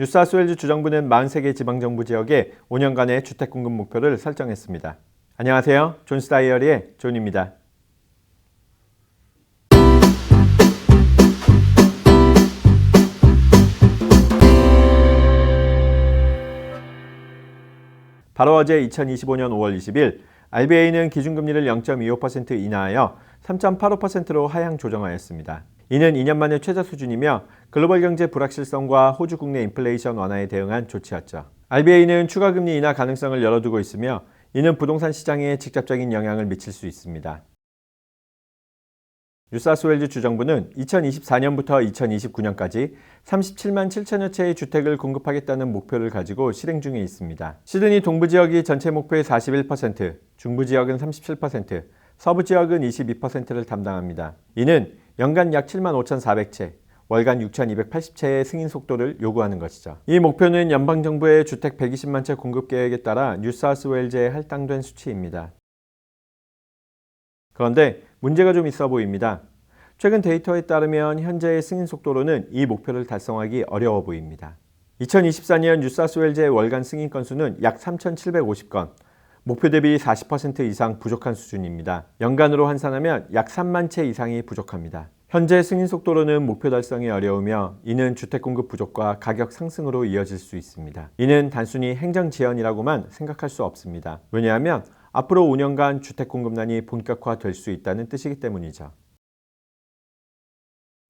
뉴사스웨일즈 주정부는 43개 지방정부 지역에 5년간의 주택 공급 목표를 설정했습니다. 안녕하세요. 존스 다이어리의 존입니다. 바로 어제 2025년 5월 20일 RBA는 기준금리를 0.25% 인하하여 3.85%로 하향 조정하였습니다. 이는 2년 만에 최저 수준이며 글로벌 경제 불확실성과 호주 국내 인플레이션 완화에 대응한 조치였죠. RBA는 추가 금리 인하 가능성을 열어두고 있으며 이는 부동산 시장에 직접적인 영향을 미칠 수 있습니다. 뉴사스웨일즈 주정부는 2024년부터 2029년까지 37만 7천여 채의 주택을 공급하겠다는 목표를 가지고 실행 중에 있습니다. 시드니 동부 지역이 전체 목표의 41%, 중부 지역은 37%, 서부 지역은 22%를 담당합니다. 이는 연간 약 7만 5,400채, 월간 6,280채의 승인 속도를 요구하는 것이죠. 이 목표는 연방정부의 주택 120만 채 공급 계획에 따라 뉴사스웨일즈에 할당된 수치입니다. 그런데 문제가 좀 있어 보입니다. 최근 데이터에 따르면 현재의 승인 속도로는 이 목표를 달성하기 어려워 보입니다. 2024년 뉴사스웨일즈의 월간 승인 건수는 약 3,750건, 목표 대비 40% 이상 부족한 수준입니다. 연간으로 환산하면 약 3만 채 이상이 부족합니다. 현재 승인 속도로는 목표 달성이 어려우며 이는 주택 공급 부족과 가격 상승으로 이어질 수 있습니다. 이는 단순히 행정 지연이라고만 생각할 수 없습니다. 왜냐하면 앞으로 5년간 주택 공급난이 본격화될 수 있다는 뜻이기 때문이죠.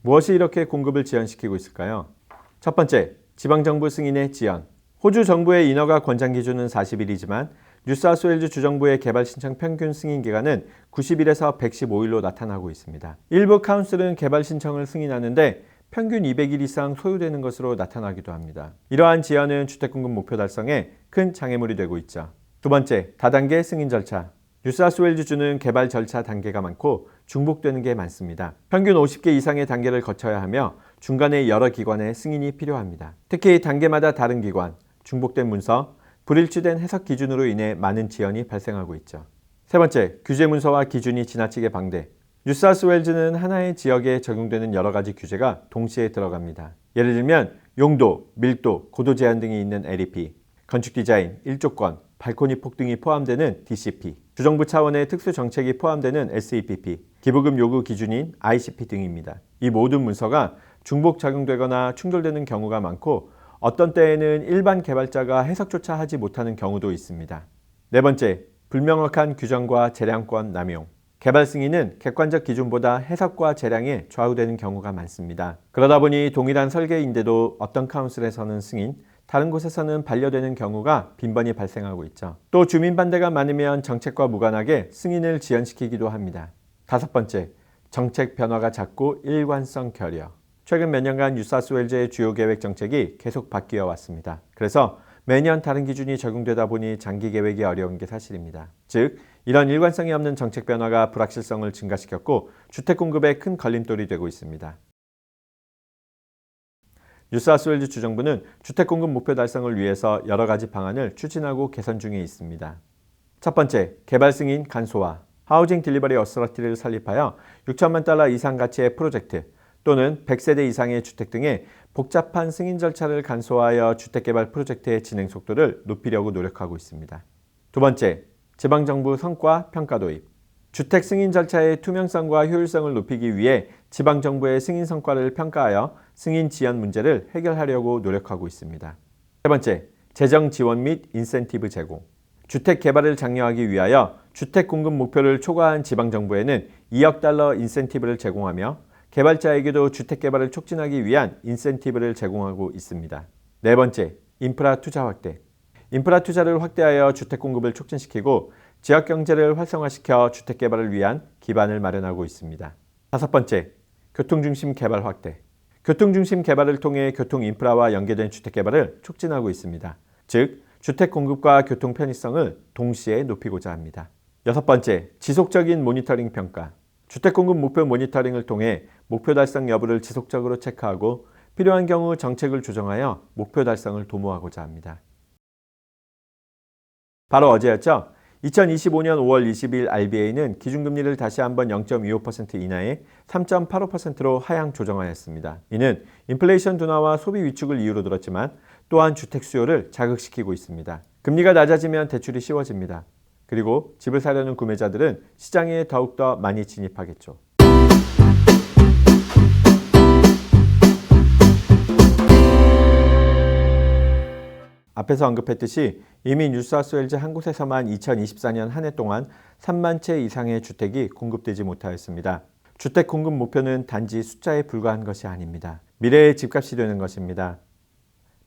무엇이 이렇게 공급을 지연시키고 있을까요? 첫 번째, 지방정부 승인의 지연. 호주 정부의 인허가 권장 기준은 40일이지만 뉴사스웨일즈 주정부의 개발 신청 평균 승인 기간은 90일에서 115일로 나타나고 있습니다. 일부 카운슬은 개발 신청을 승인하는데 평균 200일 이상 소요되는 것으로 나타나기도 합니다. 이러한 지연은 주택 공급 목표 달성에 큰 장애물이 되고 있죠. 두 번째, 다단계 승인 절차. 뉴사스웨일즈주는 개발 절차 단계가 많고 중복되는 게 많습니다. 평균 50개 이상의 단계를 거쳐야 하며 중간에 여러 기관의 승인이 필요합니다. 특히 단계마다 다른 기관, 중복된 문서, 불일치된 해석 기준으로 인해 많은 지연이 발생하고 있죠. 세 번째, 규제 문서와 기준이 지나치게 방대. 뉴사스웨일즈는 하나의 지역에 적용되는 여러 가지 규제가 동시에 들어갑니다. 예를 들면 용도, 밀도, 고도 제한 등이 있는 LEP, 건축 디자인, 일조권, 발코니 폭 등이 포함되는 DCP, 주정부 차원의 특수 정책이 포함되는 SEPP, 기부금 요구 기준인 ICP 등입니다. 이 모든 문서가 중복 작용되거나 충돌되는 경우가 많고 어떤 때에는 일반 개발자가 해석조차 하지 못하는 경우도 있습니다. 네 번째, 불명확한 규정과 재량권 남용. 개발 승인은 객관적 기준보다 해석과 재량에 좌우되는 경우가 많습니다. 그러다 보니 동일한 설계인데도 어떤 카운슬에서는 승인, 다른 곳에서는 반려되는 경우가 빈번히 발생하고 있죠. 또 주민 반대가 많으면 정책과 무관하게 승인을 지연시키기도 합니다. 다섯 번째, 정책 변화가 작고 일관성 결여. 최근 몇 년간 뉴사스웨일즈의 주요 계획 정책이 계속 바뀌어 왔습니다. 그래서 매년 다른 기준이 적용되다 보니 장기 계획이 어려운 게 사실입니다. 즉, 이런 일관성이 없는 정책 변화가 불확실성을 증가시켰고 주택 공급에 큰 걸림돌이 되고 있습니다. 뉴사스웨일즈 주정부는 주택 공급 목표 달성을 위해서 여러 가지 방안을 추진하고 개선 중에 있습니다. 첫 번째, 개발 승인 간소화. 하우징 딜리버리 어스러티를 설립하여 6천만 달러 이상 가치의 프로젝트 또는 100세대 이상의 주택 등의 복잡한 승인 절차를 간소화하여 주택개발 프로젝트의 진행 속도를 높이려고 노력하고 있습니다. 두 번째, 지방정부 성과 평가 도입. 주택 승인 절차의 투명성과 효율성을 높이기 위해 지방정부의 승인 성과를 평가하여 승인 지연 문제를 해결하려고 노력하고 있습니다. 세 번째, 재정 지원 및 인센티브 제공. 주택 개발을 장려하기 위하여 주택 공급 목표를 초과한 지방정부에는 2억 달러 인센티브를 제공하며 개발자에게도 주택 개발을 촉진하기 위한 인센티브를 제공하고 있습니다. 네 번째, 인프라 투자 확대. 인프라 투자를 확대하여 주택 공급을 촉진시키고 지역 경제를 활성화시켜 주택 개발을 위한 기반을 마련하고 있습니다. 다섯 번째, 교통 중심 개발 확대. 교통 중심 개발을 통해 교통 인프라와 연계된 주택 개발을 촉진하고 있습니다. 즉, 주택 공급과 교통 편의성을 동시에 높이고자 합니다. 여섯 번째, 지속적인 모니터링 평가. 주택 공급 목표 모니터링을 통해 목표 달성 여부를 지속적으로 체크하고 필요한 경우 정책을 조정하여 목표 달성을 도모하고자 합니다. 바로 어제였죠. 2025년 5월 20일 RBA는 기준금리를 다시 한번 0.25% 인하해 3.85%로 하향 조정하였습니다. 이는 인플레이션 둔화와 소비 위축을 이유로 들었지만 또한 주택 수요를 자극시키고 있습니다. 금리가 낮아지면 대출이 쉬워집니다. 그리고 집을 사려는 구매자들은 시장에 더욱더 많이 진입하겠죠. 앞에서 언급했듯이 이미 뉴사스웨일즈 한 곳에서만 2024년 한 해 동안 3만 채 이상의 주택이 공급되지 못하였습니다. 주택 공급 목표는 단지 숫자에 불과한 것이 아닙니다. 미래의 집값이 되는 것입니다.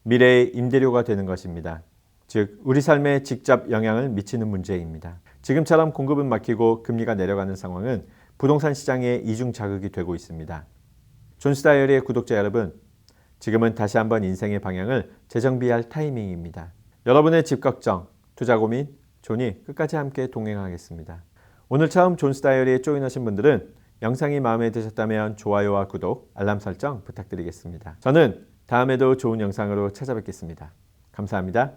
미래의 임대료가 되는 것입니다. 즉, 우리 삶에 직접 영향을 미치는 문제입니다. 지금처럼 공급은 막히고 금리가 내려가는 상황은 부동산 시장의 이중 자극이 되고 있습니다. 존스 다이어리의 구독자 여러분, 지금은 다시 한번 인생의 방향을 재정비할 타이밍입니다. 여러분의 집 걱정, 투자 고민, 존이 끝까지 함께 동행하겠습니다. 오늘 처음 존스 다이어리에 조인하신 분들은 영상이 마음에 드셨다면 좋아요와 구독, 알람 설정 부탁드리겠습니다. 저는 다음에도 좋은 영상으로 찾아뵙겠습니다. 감사합니다.